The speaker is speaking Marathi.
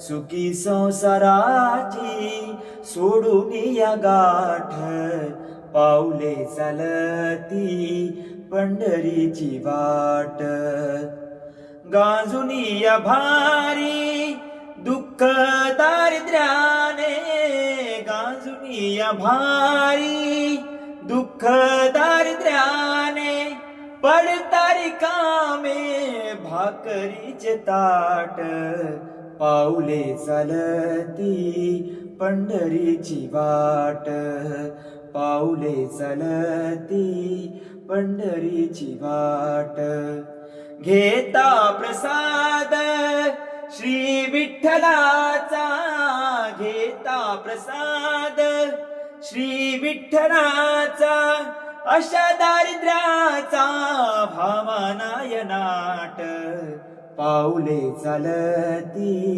सुखी संसाराची सोडून या गाठ पाऊले चालती पंढरीची वाट. गांजुनी या भारी दुःख दारिद्र्याने गांजुनी या भारी दुःख दारिद्र्याने पडतारी कामे भाकरीचे ताट. पाऊले चालती पंढरीची वाट. पाऊले चालती पंढरीची वाट. घेता प्रसाद श्री विठ्ठलाचा. घेता प्रसाद श्री विठ्ठलाचा. अशा दारिद्र्याचा भावानाय नाट पाऊले चालती.